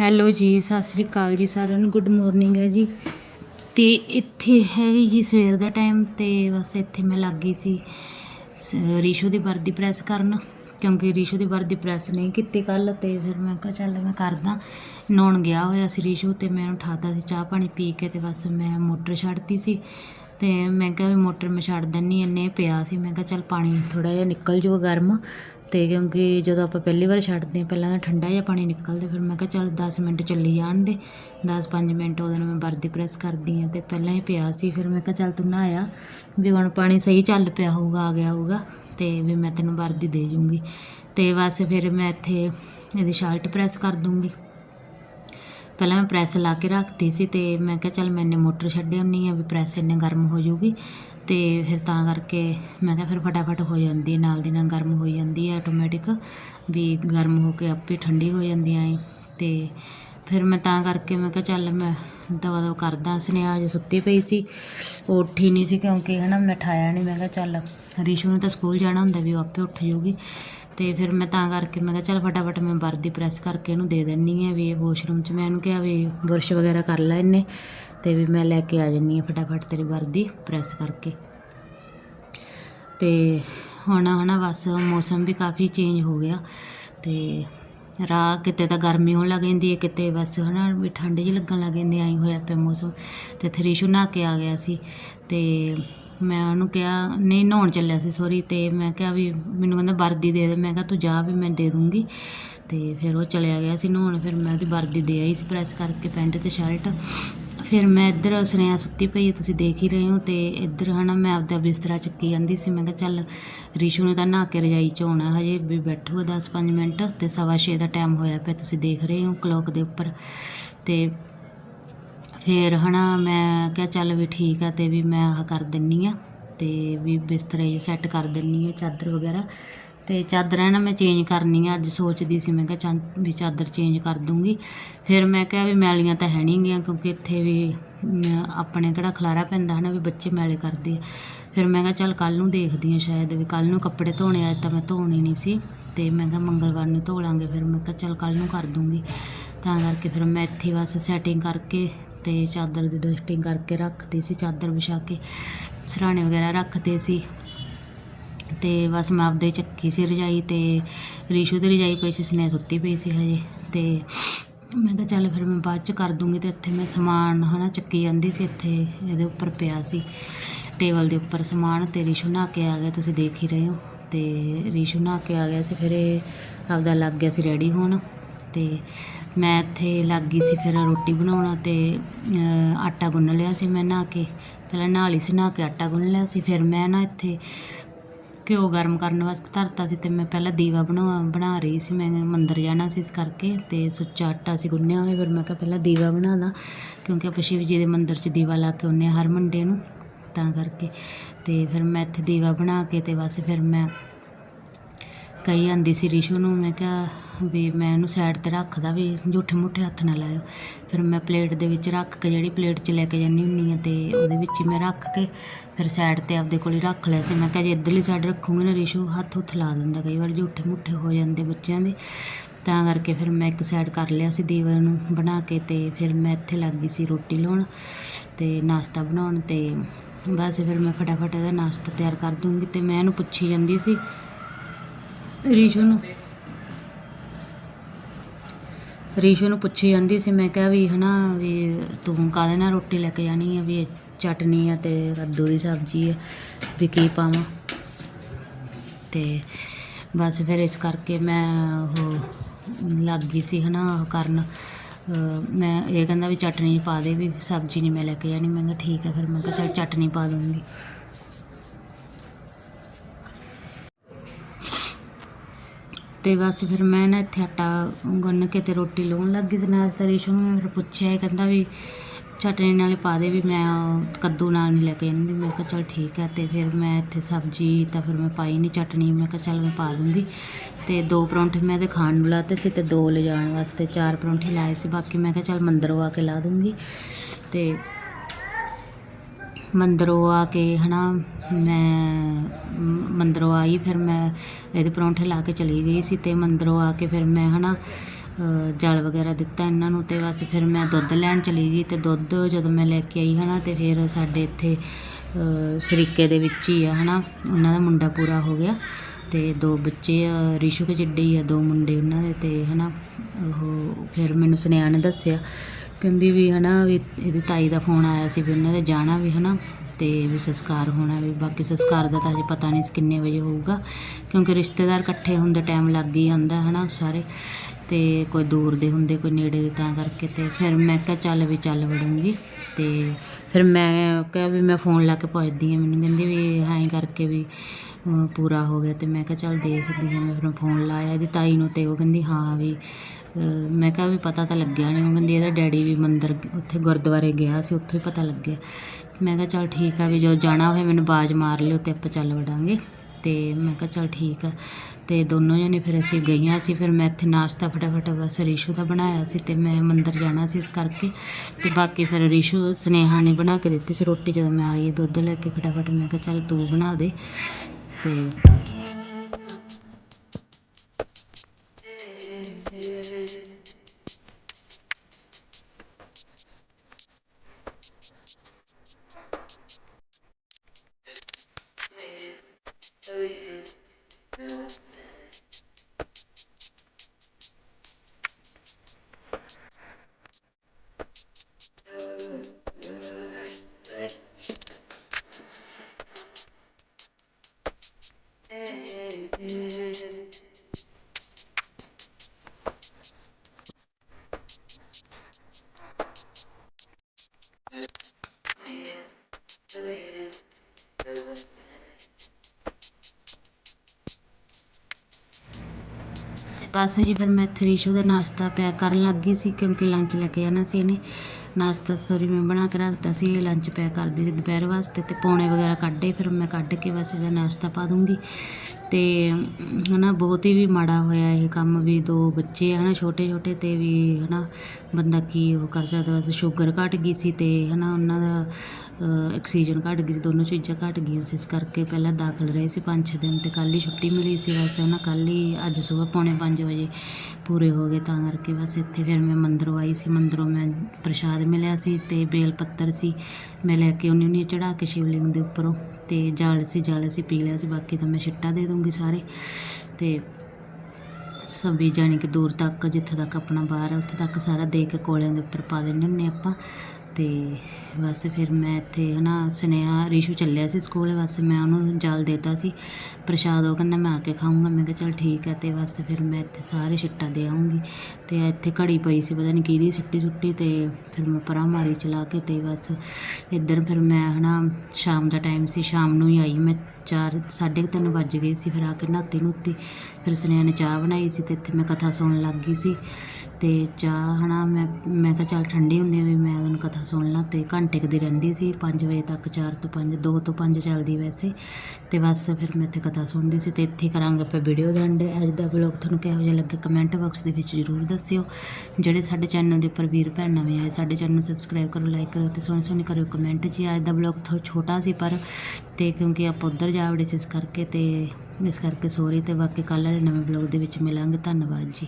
Hello ਜੀ, ਸਤਿ ਸ੍ਰੀ ਅਕਾਲ ਜੀ ਸਾਰਿਆਂ ਨੂੰ। ਗੁੱਡ ਮੋਰਨਿੰਗ ਹੈ ਜੀ। ਅਤੇ ਇੱਥੇ ਹੈ ਜੀ ਸਵੇਰ ਦਾ ਟਾਈਮ ਅਤੇ ਬਸ ਇੱਥੇ ਮੈਂ ਲੱਗ ਗਈ ਸੀ ਸ- ਰੀਸ਼ੂ ਦੀ ਵਰਦੀ ਪ੍ਰੈਸ ਕਰਨ। ਕਿਉਂਕਿ ਰੀਸ਼ੂ ਦੀ ਵਰਦੀ ਪ੍ਰੈਸ ਨਹੀਂ ਕੀਤੀ ਕੱਲ ਤੇ ਫਿਰ ਮੈਂ ਕਿਹਾ ਚੱਲ ਮੈਂ ਕਰਦਾ। ਨਹਾਉਣ ਗਿਆ ਹੋਇਆ ਸੀ ਰੀਸ਼ੂ ਤੇ ਮੈਂ ਉਹਨੂੰ ਉਠਾਤਾ ਸੀ ਚਾਹ ਪਾਣੀ ਪੀ ਕੇ ਤੇ ਬਸ ਮੈਂ ਮੋਟਰ ਛੱਡਤੀ ਸੀ। ਅਤੇ ਮੈਂ ਕਿਹਾ ਵੀ ਮੋਟਰ ਮੈਂ ਛੱਡ ਦਿੰਦੀ ਇੰਨੇ ਪਿਆ ਸੀ। ਮੈਂ ਕਿਹਾ ਚੱਲ ਪਾਣੀ ਥੋੜ੍ਹਾ ਜਿਹਾ ਨਿਕਲ ਜੂਗਾ ਗਰਮ। ਅਤੇ ਕਿਉਂਕਿ ਜਦੋਂ ਆਪਾਂ ਪਹਿਲੀ ਵਾਰ ਛੱਡਦੇ ਹਾਂ ਪਹਿਲਾਂ ਤਾਂ ਠੰਡਾ ਜਿਹਾ ਪਾਣੀ ਨਿਕਲਦਾ। ਫਿਰ ਮੈਂ ਕਿਹਾ ਚੱਲ ਦਸ ਮਿੰਟ ਚੱਲੀ ਜਾਣ ਦੇ। ਦਸ ਪੰਜ ਮਿੰਟ ਉਹਦੇ ਨਾਲ ਮੈਂ ਵਰਦੀ ਪ੍ਰੈਸ ਕਰਦੀ ਹਾਂ ਅਤੇ ਪਹਿਲਾਂ ਹੀ ਪਿਆ ਸੀ। ਫਿਰ ਮੈਂ ਕਿਹਾ ਚੱਲ ਤੂੰ ਨਹਾਇਆ, ਵੀ ਹੁਣ ਪਾਣੀ ਸਹੀ ਚੱਲ ਪਿਆ ਹੋਊਗਾ, ਆ ਗਿਆ ਹੋਊਗਾ। ਅਤੇ ਵੀ ਮੈਂ ਤੈਨੂੰ ਵਰਦੀ ਦੇ ਜੂੰਗੀ। ਅਤੇ ਬਸ ਫਿਰ ਮੈਂ ਇੱਥੇ ਇਹਦੀ ਸ਼ਰਟ ਪ੍ਰੈਸ ਕਰ ਦੂੰਗੀ। ਪਹਿਲਾਂ ਮੈਂ ਪ੍ਰੈਸ ਲਾ ਕੇ ਰੱਖਤੀ ਸੀ ਤੇ ਮੈਂ ਕਿਹਾ ਚੱਲ ਮੈਨੇ ਮੋਟਰ ਛੱਡੇ ਹੁੰਨੀ ਆ ਵੀ ਪ੍ਰੈਸ ਇੰਨੇ ਗਰਮ ਹੋ ਜਾਊਗੀ ਤੇ ਫਿਰ ਤਾਂ ਕਰਕੇ ਮੈਂ ਕਿਹਾ ਫਿਰ ਫਟਾਫਟ ਹੋ ਜਾਂਦੀ ਹੈ ਨਾਲ ਦੀ ਨਾਲ ਗਰਮ ਹੋ ਜਾਂਦੀ ਹੈ ਆਟੋਮੈਟਿਕ ਵੀ ਗਰਮ ਹੋ ਕੇ ਆਪੇ ਠੰਡੀ ਹੋ ਜਾਂਦੀ ਐ ਤੇ ਫਿਰ ਮੈਂ ਤਾਂ ਕਰਕੇ ਮੈਂ ਕਿਹਾ ਚੱਲ ਮੈਂ ਦਵਾ ਦਵਾ ਕਰਦਾ, ਸੁਨੇਹਾ ਜੇ ਸੁੱਤੀ ਪਈ ਸੀ ਉਹ ਉੱਠੀ ਨਹੀਂ ਸੀ ਕਿਉਂਕਿ ਹਨਾ ਮੈਂ ਠਾਇਆ ਨਹੀਂ ਮੈਂ ਕਿਹਾ ਚੱਲ ਰਿਸ਼ੂ ਨੂੰ ਤਾਂ ਸਕੂਲ ਜਾਣਾ ਹੁੰਦਾ ਵੀ ਉਹ ਆਪੇ ਉੱਠ ਜਾਊਗੀ ਤੇ ਫਿਰ ਮੈਂ ਤਾਂ ਕਰਕੇ ਮੈਂ ਕਿਹਾ ਚੱਲ ਫਟਾਫਟ ਮੈਂ ਵਰਦੀ ਪ੍ਰੈਸ ਕਰਕੇ ਇਹਨੂੰ ਦੇ ਦਿੰਨੀ ਆ ਵੀ ਇਹ ਵਾਸ਼ਰੂਮ 'ਚ ਮੈਂ ਇਹਨੂੰ ਕਿਹਾ ਵੀ ਬੁਰਸ਼ ਵਗੈਰਾ ਕਰ ਲੈ ਇਹਨੇ, ਤੇ ਵੀ ਮੈਂ ਲੈ ਕੇ ਆ ਜੰਨੀ ਆ ਫਟਾਫਟ ਤੇਰੀ ਵਰਦੀ ਪ੍ਰੈਸ ਕਰਕੇ। ਤੇ ਹੁਣ, ਹਨਾ ਬਸ ਮੌਸਮ ਵੀ ਕਾਫੀ ਚੇਂਜ ਹੋ ਗਿਆ ਤੇ ਰਾਹ ਕਿਤੇ ਤਾਂ ਗਰਮੀ ਹੋਣ ਲੱਗ ਜਾਂਦੀ ਹੈ, ਕਿਤੇ ਬਸ, ਹਨਾ ਵੀ ਠੰਡ ਜਿਹੀ ਲੱਗਣ ਲੱਗ ਜਾਂਦੀ ਆਈ ਹੋਇਆ ਪਿਆ ਮੌਸਮ। ਤੇ ਥਰੀਸ਼ੂ ਨਹਾ ਕੇ ਆ ਗਿਆ ਸੀ ਤੇ ਮੈਂ ਉਹਨੂੰ ਕਿਹਾ, ਨਹੀਂ, ਨਹਾਉਣ ਚੱਲਿਆ ਸੀ ਸੋਰੀ ਤੇ ਮੈਂ ਕਿਹਾ ਵੀ ਮੈਨੂੰ ਕਹਿੰਦਾ, ਵਰਦੀ ਦੇ ਦੇ। ਮੈਂ ਕਿਹਾ, ਤੂੰ ਜਾ ਵੀ, ਮੈਂ ਦੇ ਦੂੰਗੀ। ਤੇ ਫਿਰ ਉਹ ਚਲਿਆ ਗਿਆ ਸੀ ਨਹਾਉਣ। ਫਿਰ ਮੈਂ ਉਹਦੀ ਵਰਦੀ ਦੇ ਆਈ ਸੀ ਪ੍ਰੈਸ ਕਰਕੇ, ਪੈਂਟ ਤੇ ਸ਼ਰਟ। ਫਿਰ ਮੈਂ ਇੱਧਰ ਸੁਨੇਹਾ ਸੁੱਤੀ ਪਈ ਹੈ ਤੁਸੀਂ ਦੇਖ ਹੀ ਰਹੇ ਹੋ। ਤੇ ਇੱਧਰ ਹਨਾ, ਮੈਂ ਆਪਦਾ ਬਿਸਤਰਾ ਚੱਕੀ ਜਾਂਦੀ ਸੀ। ਮੈਂ ਕਿਹਾ, ਚੱਲ, ਰੀਸ਼ੂ ਨੇ ਤਾਂ ਨਹਾ ਕੇ ਰਜਾਈ ਚ ਆਉਣਾ ਹਜੇ, ਵੀ ਬੈਠੂਗਾ 10-5 ਮਿੰਟ ਤੇ ਸਵਾ ਛੇ ਦਾ ਟਾਈਮ ਹੋਇਆ ਪਿਆ, ਤੁਸੀਂ ਦੇਖ ਰਹੇ ਹੋ ਕਲੋਕ ਦੇ ਉੱਪਰ। ਤੇ ਫਿਰ ਹਨਾ ਮੈਂ ਕਿਹਾ ਚੱਲ ਵੀ ਠੀਕ ਆ ਤੇ ਵੀ ਮੈਂ ਆਹ ਕਰ ਦਿੰਨੀ ਆ ਤੇ ਵੀ ਬਿਸਤਰਾ ਹੀ ਸੈੱਟ ਕਰ ਦਿੰਨੀ ਆ ਚਾਦਰ ਵਗੈਰਾ। ਤੇ ਚਾਦਰਾਂ ਨਾ ਮੈਂ ਚੇਂਜ ਕਰਨੀ ਆ ਅੱਜ ਸੋਚਦੀ ਸੀ ਮੈਂ ਕਿਹਾ ਚੰ ਵੀ ਚਾਦਰ ਚੇਂਜ ਕਰ ਦੂੰਗੀ। ਫਿਰ ਮੈਂ ਕਿਹਾ ਵੀ ਮੈਲੀਆਂ ਤਾਂ ਹੈ ਨਹੀਂ ਗੀਆਂ ਕਿਉਂਕਿ ਇੱਥੇ ਵੀ ਆਪਣੇ ਕਿਹੜਾ ਖਲਾਰਾ ਪੈਂਦਾ ਹਨਾ ਵੀ ਬੱਚੇ ਮੈਲੇ ਕਰਦੇ ਆ। ਫਿਰ ਮੈਂ ਕਿਹਾ ਚੱਲ ਕੱਲ ਨੂੰ ਦੇਖਦੀ ਆ ਸ਼ਾਇਦ ਵੀ ਕੱਲ ਨੂੰ ਕੱਪੜੇ ਧੋਣੇ ਅੱਜ ਤਾਂ ਮੈਂ ਧੋਣੇ ਨਹੀਂ ਸੀ। ਤੇ ਮੈਂ ਕਿਹਾ ਮੰਗਲਵਾਰ ਨੂੰ ਧੋ ਲਾਂਗੇ, ਫਿਰ ਮੈਂ ਕਿਹਾ ਚੱਲ ਕੱਲ ਨੂੰ ਕਰ ਦੂੰਗੀ। ਤਾਂ ਕਰਕੇ ਫਿਰ ਮੈਂ ਇੱਥੇ ਬਸ ਸੈਟਿੰਗ ਕਰਕੇ ਤੇ ਚਾਦਰ ਦੀ ਡਸਟਿੰਗ ਕਰਕੇ ਰੱਖਦੀ ਸੀ, ਚਾਦਰ ਵਿਛਾ ਕੇ ਸਰਾਣੇ ਵਗੈਰਾ ਰੱਖਦੇ ਸੀ। ਤੇ ਬਸ ਮੈਂ ਆਪਦੇ ਚੱਕੀ ਸੀ ਰਜਾਈ ਤੇ ਰੀਸ਼ੂ ਦੀ ਰਜਾਈ ਪਈ ਸੀ ਸਨੇ ਸੁੱਤੀ ਪਈ ਸੀ ਹਜੇ। ਤੇ ਮੈਂ ਕਿਹਾ ਚੱਲ ਫਿਰ ਮੈਂ ਬਾਅਦ ਚ ਕਰ ਦੂੰਗੀ ਤੇ ਇੱਥੇ ਮੈਂ ਸਮਾਨ ਹਨਾ ਚੱਕੀ ਜਾਂਦੀ ਸੀ, ਇੱਥੇ ਇਹਦੇ ਉੱਪਰ ਪਿਆ ਸੀ। ਟੇਬਲ ਦੇ ਉੱਪਰ ਸਮਾਨ ਤੇ ਰੀਸ਼ੂ ਨਹਾ ਕੇ ਆ ਗਿਆ, ਤੁਸੀਂ ਦੇਖ ਹੀ ਰਹੇ ਹੋ। ਤੇ ਰੀਸ਼ੂ ਨਹਾ ਕੇ ਆ ਗਿਆ ਸੀ, ਫਿਰ ਇਹ ਆਪਦਾ ਲੱਗ ਗਿਆ ਸੀ ਰੈਡੀ ਹੋਣ। ਤੇ ਮੈਂ ਇੱਥੇ ਲੱਗ ਗਈ ਸੀ ਫਿਰ ਰੋਟੀ ਬਣਾਉਣਾ ਅਤੇ ਆਟਾ ਗੁੰਨ ਲਿਆ ਸੀ ਮੈਂ ਨਹਾ ਕੇ। ਪਹਿਲਾਂ ਨਹਾ ਲਈ ਸੀ, ਨਹਾ ਕੇ ਆਟਾ ਗੁੰਨ ਲਿਆ ਸੀ, ਫਿਰ ਮੈਂ ਨਾ ਇੱਥੇ ਘਿਓ ਗਰਮ ਕਰਨ ਵਾਸਤੇ ਧਰਤਾ ਸੀ ਅਤੇ ਮੈਂ ਪਹਿਲਾਂ ਦੀਵਾ ਬਣਾ ਬਣਾ ਰਹੀ ਸੀ। ਮੈਂ ਮੰਦਰ ਜਾਣਾ ਸੀ ਇਸ ਕਰਕੇ ਅਤੇ ਸੁੱਚਾ ਆਟਾ ਸੀ ਗੁੰਨਿਆ ਹੋਇਆ, ਫਿਰ ਮੈਂ ਕਿਹਾ ਪਹਿਲਾਂ ਦੀਵਾ ਬਣਾ ਦਾਂ ਕਿਉਂਕਿ ਆਪਾਂ ਸ਼ਿਵ ਜੀ ਦੇ ਮੰਦਰ 'ਚ ਦੀਵਾ ਲਾ ਕੇ ਆਉਂਦੇ ਹਾਂ ਹਰ ਮੰਡੇ ਨੂੰ, ਤਾਂ ਕਰਕੇ। ਅਤੇ ਫਿਰ ਮੈਂ ਇੱਥੇ ਦੀਵਾ ਬਣਾ ਕੇ ਅਤੇ ਬਸ ਫਿਰ ਮੈਂ ਕਹੀ ਜਾਂਦੀ ਸੀ ਰਿਸ਼ੂ ਨੂੰ, ਮੈਂ ਕਿਹਾ ਵੀ ਮੈਂ ਇਹਨੂੰ ਸਾਈਡ ਤੇ ਰੱਖਦਾ ਵੀ ਝੂਠੇ ਮੁੱਠੇ ਹੱਥ ਨਾ ਲਾਇਓ। ਫਿਰ ਮੈਂ ਪਲੇਟ ਦੇ ਵਿੱਚ ਰੱਖ ਕੇ ਜਿਹੜੀ ਪਲੇਟ 'ਚ ਲੈ ਕੇ ਜਾਂਦੀ ਹੁੰਨੀ ਆ ਤੇ ਉਹਦੇ ਵਿੱਚ ਹੀ ਮੈਂ ਰੱਖ ਕੇ ਫਿਰ ਸਾਈਡ ਤੇ ਆਪਦੇ ਕੋਲ ਹੀ ਰੱਖ ਲਿਆ ਸੀ। ਮੈਂ ਕਿਹਾ ਜੇ ਇੱਧਰਲੀ ਸਾਈਡ ਰੱਖੂੰਗੀ ਨਾ ਰਿਸ਼ੂ, ਹੱਥ ਹੁੱਥ ਲਾ ਦਿੰਦਾ ਕਈ ਵਾਰ ਝੂਠੇ ਮੁੱਠੇ ਹੋ ਜਾਂਦੇ ਬੱਚਿਆਂ ਦੇ। ਤਾਂ ਕਰਕੇ ਫਿਰ ਮੈਂ ਇੱਕ ਸਾਈਡ ਕਰ ਲਿਆ ਸੀ ਦੀਵਾ ਨੂੰ ਬਣਾ ਕੇ ਤੇ ਫਿਰ ਮੈਂ ਇੱਥੇ ਲੱਗ ਗਈ ਸੀ ਰੋਟੀ ਲਾਉਣ ਤੇ ਨਾਸ਼ਤਾ ਬਣਾਉਣ ਤੇ ਬਸ ਫਿਰ ਮੈਂ ਫਟਾਫਟ ਇਹਦਾ ਨਾਸ਼ਤਾ ਤਿਆਰ ਕਰ ਦੂੰਗੀ ਤੇ ਮੈਂ ਇਹਨੂੰ ਪੁੱਛੀ ਜਾਂਦੀ ਸੀ ਰੀਸ਼ੂ ਨੂੰ। ਰੀਸ਼ੂ ਨੂੰ ਪੁੱਛੀ ਜਾਂਦੀ ਸੀ, ਮੈਂ ਕਿਹਾ ਵੀ ਹਨਾ ਵੀ ਤੂੰ ਕਾਹਦੇ ਨਾਲ ਰੋਟੀ ਲੈ ਕੇ ਜਾਣੀ ਆ, ਵੀ ਇਹ ਚਟਨੀ ਆ ਤੇ ਕੱਦੂ ਦੀ ਸਬਜ਼ੀ ਆ, ਵੀ ਕੀ ਪਾਵਾਂ। ਤੇ ਬਸ ਫਿਰ ਇਸ ਕਰਕੇ ਮੈਂ ਉਹ ਲੱਗ ਗਈ ਸੀ ਹਨਾ ਉਹ ਕਰਨ। ਮੈਂ ਇਹ ਕਹਿੰਦਾ ਵੀ ਚਟਨੀ ਪਾ ਦੇ ਵੀ ਸਬਜ਼ੀ ਨਹੀਂ ਮੈਂ ਲੈ ਕੇ ਜਾਣੀ, ਮੈਂ ਕਿਹਾ ਠੀਕ ਹੈ ਫਿਰ ਮੈਂ ਕਿਹਾ ਚੱਲ ਚਟਨੀ ਪਾ ਦੂੰਗੀ। ਅਤੇ ਬਸ ਫਿਰ ਮੈਂ ਨਾ ਇੱਥੇ ਆਟਾ ਗੁੰਨ ਕੇ ਅਤੇ ਰੋਟੀ ਲਾਉਣ ਲੱਗ ਗਈ ਸੀ ਨਾਲ ਤਾਂ ਰੀਸ਼ੂ ਨੂੰ। ਮੈਂ ਫਿਰ ਪੁੱਛਿਆ, ਇਹ ਕਹਿੰਦਾ ਵੀ ਚਟਨੀ ਨਾਲੇ ਪਾ ਦੇ ਵੀ ਮੈਂ ਕੱਦੂ ਨਾਲ ਨਹੀਂ ਲੈ ਕੇ ਜਾਂਦੀ। ਮੈਂ ਕਿਹਾ ਚਲ ਠੀਕ ਹੈ ਅਤੇ ਫਿਰ ਮੈਂ ਇੱਥੇ ਸਬਜ਼ੀ ਤਾਂ ਫਿਰ ਮੈਂ ਪਾਈ ਨਹੀਂ ਚਟਨੀ ਮੈਂ ਕਿਹਾ ਚੱਲ ਮੈਂ ਪਾ ਦੂੰਗੀ। ਅਤੇ ਦੋ ਪਰੌਂਠੇ ਮੈਂ ਇਹਦੇ ਖਾਣ ਨੂੰ ਲਾਤੇ ਸੀ ਅਤੇ ਦੋ ਲਿਜਾਣ ਵਾਸਤੇ ਚਾਰ ਪਰੌਂਠੇ ਲਾਏ ਸੀ। ਬਾਕੀ ਮੈਂ ਕਿਹਾ ਚੱਲ ਮੰਦਰੋਂ ਆ ਕੇ ਲਾ ਦੂੰਗੀ। ਅਤੇ ਮੰਦਰੋਂ ਆ ਕੇ ਹਨਾ ਮੈਂ ਮੰਦਰੋਂ ਆਈ ਫਿਰ ਮੈਂ ਇਹਦੇ ਪਰੌਂਠੇ ਲਾ ਕੇ ਚਲੀ ਗਈ ਸੀ ਤੇ ਮੰਦਰੋਂ ਆ ਕੇ ਫਿਰ ਮੈਂ ਹਨਾ ਅ, ਜਲ ਵਗੈਰਾ ਦਿੱਤਾ ਇਹਨਾਂ ਨੂੰ ਤੇ ਬਸ ਫਿਰ ਮੈਂ ਦੁੱਧ ਲੈਣ ਚਲੀ ਗਈ ਤੇ ਦੁੱਧ ਜਦੋਂ ਮੈਂ ਲੈ ਕੇ ਆਈ ਹਨਾ ਤੇ ਫਿਰ ਸਾਡੇ ਇੱਥੇ ਸ਼ਰੀਕੇ ਦੇ ਵਿੱਚ ਹੀ ਆ ਹਨਾ ਉਹਨਾਂ ਦਾ ਮੁੰਡਾ ਪੂਰਾ ਹੋ ਗਿਆ ਤੇ ਦੋ ਬੱਚੇ ਆ ਰਿਸ਼ੂ ਕੇ ਜਿੱਡੇ ਹੀ ਆ ਦੋ ਮੁੰਡੇ ਉਹਨਾਂ ਦੇ ਤੇ ਹਨਾ ਉਹ ਫਿਰ ਮੈਨੂੰ ਸੁਨੇਹਾ ਨੇ ਦੱਸਿਆ ਕਹਿੰਦੀ ਵੀ ਹਨਾ ਵੀ ਇਹਦੀ ਤਾਈ ਦਾ ਫੋਨ ਆਇਆ ਸੀ ਵੀ ਉਹਨਾਂ ਦੇ ਜਾਣਾ ਵੀ ਹਨਾ ਤੇ ਵੀ ਸੰਸਕਾਰ ਹੋਣਾ ਵੀ, ਬਾਕੀ ਸੰਸਕਾਰ ਦਾ ਤਾਂ ਹਜੇ ਪਤਾ ਨਹੀਂ ਸੀ ਕਿੰਨੇ ਵਜੇ ਹੋਊਗਾ, ਕਿਉਂਕਿ ਰਿਸ਼ਤੇਦਾਰ ਇਕੱਠੇ ਹੁੰਦੇ ਟਾਈਮ ਲੱਗ ਹੀ ਜਾਂਦਾ, ਹਨਾ, ਸਾਰੇ, ਤੇ ਕੋਈ ਦੂਰ ਦੇ ਹੁੰਦੇ, ਕੋਈ ਨੇੜੇ ਦੇ ਤਾਂ ਕਰਕੇ, ਤੇ ਫਿਰ ਮੈਂ ਕਿਹਾ ਚੱਲ ਵੀ ਚੱਲ ਵੜੂੰਗੀ। ਅਤੇ ਫਿਰ ਮੈਂ ਕਿਹਾ ਵੀ ਮੈਂ ਫੋਨ ਲਾ ਕੇ ਪੁੱਛਦੀ ਹਾਂ, ਮੈਨੂੰ ਕਹਿੰਦੀ ਵੀ ਐਂ ਕਰਕੇ ਵੀ ਪੂਰਾ ਹੋ ਗਿਆ ਅਤੇ ਮੈਂ ਕਿਹਾ ਚੱਲ ਦੇਖਦੀ ਹਾਂ, ਮੈਂ ਫਿਰ ਫੋਨ ਲਾਇਆ ਇਹਦੀ ਤਾਈ ਨੂੰ ਤੇ ਉਹ ਕਹਿੰਦੀ ਹਾਂ ਵੀ ਮੈਂ ਕਿਹਾ ਵੀ ਪਤਾ ਤਾਂ ਲੱਗਿਆ ਨਹੀਂ ਉਹ ਕਹਿੰਦੀ ਇਹਦਾ ਡੈਡੀ ਵੀ ਮੰਦਰ ਉੱਥੇ ਗੁਰਦੁਆਰੇ ਗਿਆ ਸੀ, ਉੱਥੋਂ ਹੀ ਪਤਾ ਲੱਗਿਆ। ਮੈਂ ਕਿਹਾ ਚੱਲ ਠੀਕ ਆ ਵੀ ਜਦੋਂ ਜਾਣਾ ਹੋਵੇ ਮੈਨੂੰ ਬਾਜ਼ ਮਾਰ ਲਿਓ ਅਤੇ ਆਪਾਂ ਚੱਲ ਵੜਾਂਗੇ। ਅਤੇ ਮੈਂ ਕਿਹਾ ਚੱਲ ਠੀਕ ਆ। ਤੇ ਦੋਨੋਂ ਜਣੇ ਫਿਰ ਅਸੀਂ ਗਈਆਂ ਸੀ ਫਿਰ ਮੈਂ ਇੱਥੇ ਨਾਸ਼ਤਾ ਫਟਾਫਟ ਬਸ ਰਿਸ਼ੂ ਦਾ ਬਣਾਇਆ ਸੀ ਤੇ ਮੈਂ ਮੰਦਰ ਜਾਣਾ ਸੀ ਇਸ ਕਰਕੇ ਤੇ ਬਾਕੀ ਫਿਰ ਰਿਸ਼ੂ ਸਨੇਹਾ ਨੇ ਬਣਾ ਕੇ ਦਿੱਤੀ ਸੀ ਰੋਟੀ ਜਦੋਂ ਮੈਂ ਆਈ ਦੁੱਧ ਲੈ ਕੇ ਫਟਾਫਟ, ਮੈਂ ਕਿਹਾ ਚੱਲ ਤੂੰ ਬਣਾ ਦੇ ਤੇ ਬਸ ਜੀ, ਫਿਰ ਮੈਂ ਇੱਥੇ ਰਿਸ਼ੂ ਦਾ ਨਾਸ਼ਤਾ ਪੈਕ ਕਰਨ ਲੱਗ ਗਈ ਸੀ ਕਿਉਂਕਿ ਲੰਚ ਲੈ ਕੇ ਜਾਣਾ ਸੀ ਇਹਨੇ। ਨਾਸ਼ਤਾ ਸੋਰੀ ਮੈਂ ਬਣਾ ਕੇ ਰੱਖਤਾ ਸੀ, ਇਹ ਲੰਚ ਪੈਕ ਕਰਦੀ ਸੀ ਦੁਪਹਿਰ ਵਾਸਤੇ ਤੇ ਪੌਣੇ ਵਗੈਰਾ ਕੱਢੇ, ਫਿਰ ਮੈਂ ਕੱਢ ਕੇ ਬਸ ਇਹਦਾ ਨਾਸ਼ਤਾ ਪਾ ਦੂੰਗੀ। ਤੇ, ਹਨਾ, ਬਹੁਤ ਹੀ ਵੀ ਮਾੜਾ ਹੋਇਆ ਇਹ ਕੰਮ ਵੀ, ਦੋ ਬੱਚੇ ਆ, ਹਨਾ ਛੋਟੇ ਛੋਟੇ ਤੇ ਵੀ, ਹਨਾ, ਬੰਦਾ ਕੀ ਉਹ ਕਰ ਸਕਦਾ, ਬਸ ਸ਼ੂਗਰ ਘਟ ਗਈ ਸੀ ਤੇ, ਹਨਾ, ਉਹਨਾਂ ਦਾ ਆਕਸੀਜਨ ਘਟ ਗਈ ਸੀ, ਦੋਨੋਂ ਚੀਜ਼ਾਂ ਘਟ ਗਈਆਂ ਸੀ, ਇਸ ਕਰਕੇ ਪਹਿਲਾਂ ਦਾਖਲ ਰਹੇ ਸੀ 5-6 ਦਿਨ ਤੇ ਕੱਲ ਹੀ ਛੁੱਟੀ ਮਿਲੀ ਸੀ, ਬਸ, ਹਨਾ ਕੱਲ ਹੀ ਅੱਜ ਸਵੇਰ ਪੌਣੇ 5 ਵਜੇ ਪੂਰੇ ਹੋ ਗਏ, ਤਾਂ ਕਰਕੇ ਬਸ ਇੱਥੇ ਫਿਰ ਮੈਂ ਮੰਦਰੋਂ ਆਈ ਸੀ, ਮੰਦਰੋਂ ਮੈਂ ਪ੍ਰਸ਼ਾਦ ਮਿਲਿਆ ਸੀ ਤੇ ਬੇਲ ਪੱਤਰ ਸੀ। ਮੈਂ ਲੈ ਕੇ ਉਹਨੇ ਉਹਨੇ ਚੜਾ ਕੇ ਸ਼ਿਵਲਿੰਗ ਦੇ ਉੱਪਰੋਂ ਤੇ ਜਲ ਸੀ, ਜਲ ਅਸੀਂ ਪੀ ਲਿਆ ਸੀ। ਬਾਕੀ ਤਾਂ ਮੈਂ ਛਿੱਟਾ ਦੇ ਦੂੰਗੀ ਸਾਰੇ। ਤੇ ਸਭੀ ਜਾਣੀ ਕਿ ਦੂਰ ਤੱਕ, ਜਿੱਥੇ ਤੱਕ ਆਪਣਾ ਬਾਹਰ ਹੈ ਉੱਥੇ ਤੱਕ ਸਾਰਾ ਦੇ ਕੇ ਕੋਲਿਆਂ ਦੇ ਉੱਪਰ ਪਾ ਦਿੰਦੇ ਹੁੰਦੇ ਆਪਾਂ। ਅਤੇ ਬਸ ਫਿਰ ਮੈਂ ਇੱਥੇ ਹੈ ਨਾ ਸੁਨੇਹਾ ਰਿਸ਼ੂ ਚੱਲਿਆ ਸੀ ਸਕੂਲ, ਬਸ ਮੈਂ ਉਹਨੂੰ ਜਲ ਦੇਤਾ ਸੀ। ਪ੍ਰਸ਼ਾਦ ਉਹ ਕਹਿੰਦਾ ਮੈਂ ਆ ਕੇ ਖਾਊਂਗਾ। ਮੈਂ ਕਿਹਾ ਚੱਲ ਠੀਕ ਹੈ ਅਤੇ ਬਸ ਫਿਰ ਮੈਂ ਇੱਥੇ ਸਾਰੇ ਛਿੱਟਾ ਦੇ ਆਉਂਗੀ ਅਤੇ ਇੱਥੇ ਘੜੀ ਪਈ ਸੀ, ਪਤਾ ਨਹੀਂ ਕਿਹਦੀ ਸਿੱਟੀ ਸੁੱਟੀ ਅਤੇ ਫਿਰ ਮੈਂ ਪਰਾਂ ਮਾਰੀ ਚਲਾ ਕੇ ਅਤੇ ਬਸ ਇੱਧਰ ਫਿਰ ਮੈਂ ਹੈ ਨਾ ਸ਼ਾਮ ਦਾ ਟਾਈਮ ਸੀ, ਸ਼ਾਮ ਨੂੰ ਹੀ ਆਈ ਮੈਂ ਚਾਰ, ਸਾਢੇ ਕੁ ਤਿੰਨ ਵੱਜ ਗਏ ਸੀ ਫਿਰ ਆ ਕੇ ਨਹਾਤੀ ਨੁੱਤੀ ਫਿਰ ਸੁਨੇਹਾ ਨੇ ਚਾਹ ਬਣਾਈ ਸੀ ਅਤੇ ਇੱਥੇ ਮੈਂ ਕਥਾ ਸੁਣਨ ਲੱਗ ਗਈ ਸੀ। ਅਤੇ ਚਾਹ ਹੈ ਨਾ ਮੈਂ ਮੈਂ ਕਿਹਾ ਚੱਲ ਠੰਡੀ ਹੁੰਦੀ ਵੀ ਮੈਂ ਉਹਨੂੰ ਕਥਾ ਸੁਣ ਲਾਂ ਅਤੇ ਘੰਟੇ ਕੁ ਦੀ ਰਹਿੰਦੀ ਸੀ, ਪੰਜ ਵਜੇ ਤੱਕ, ਚਾਰ ਤੋਂ 5 2 ਤੋਂ ਪੰਜ ਚੱਲਦੀ ਵੈਸੇ। ਅਤੇ ਬਸ ਫਿਰ ਮੈਂ ਇੱਥੇ ਕਥਾ ਸੁਣਦੀ ਸੀ ਅਤੇ ਇੱਥੇ ਕਰਾਂਗੇ ਆਪਾਂ ਵੀਡੀਓ ਦਾ ਐਂਡ ਅੱਜ ਦਾ ਵਲੌਗ ਤੁਹਾਨੂੰ ਕਿਹੋ ਜਿਹਾ ਲੱਗਾ ਕਮੈਂਟ ਬਾਕਸ ਦੇ ਵਿੱਚ ਜ਼ਰੂਰ ਦੱਸਿਓ। ਜਿਹੜੇ ਸਾਡੇ ਚੈਨਲ ਦੇ ਉੱਪਰ ਵੀਰ ਭੈਣ ਨਵੇਂ ਆਏ, ਸਾਡੇ ਚੈਨਲ ਨੂੰ ਸਬਸਕ੍ਰਾਈਬ ਕਰੋ ਲਾਈਕ ਕਰੋ ਅਤੇ ਸੋਹਣੇ ਸੋਹਣੇ ਕਰਿਓ ਕਮੈਂਟ ਜੀ। ਅੱਜ ਦਾ ਵਲੌਗ ਥੋੜਾ ਛੋਟਾ ਸੀ ਪਰ ਅਤੇ ਕਿਉਂਕਿ ਆਪਾਂ ਉੱਧਰ ਜਾ ਵੜੇ ਸੀ ਇਸ ਕਰਕੇ ਅਤੇ ਇਸ ਕਰਕੇ ਸੋਰੀ ਅਤੇ ਬਾਕੀ ਕੱਲ੍ਹ ਵਾਲੇ ਨਵੇਂ ਵਲੌਗ ਦੇ ਵਿੱਚ ਮਿਲਾਂਗੇ। ਧੰਨਵਾਦ ਜੀ।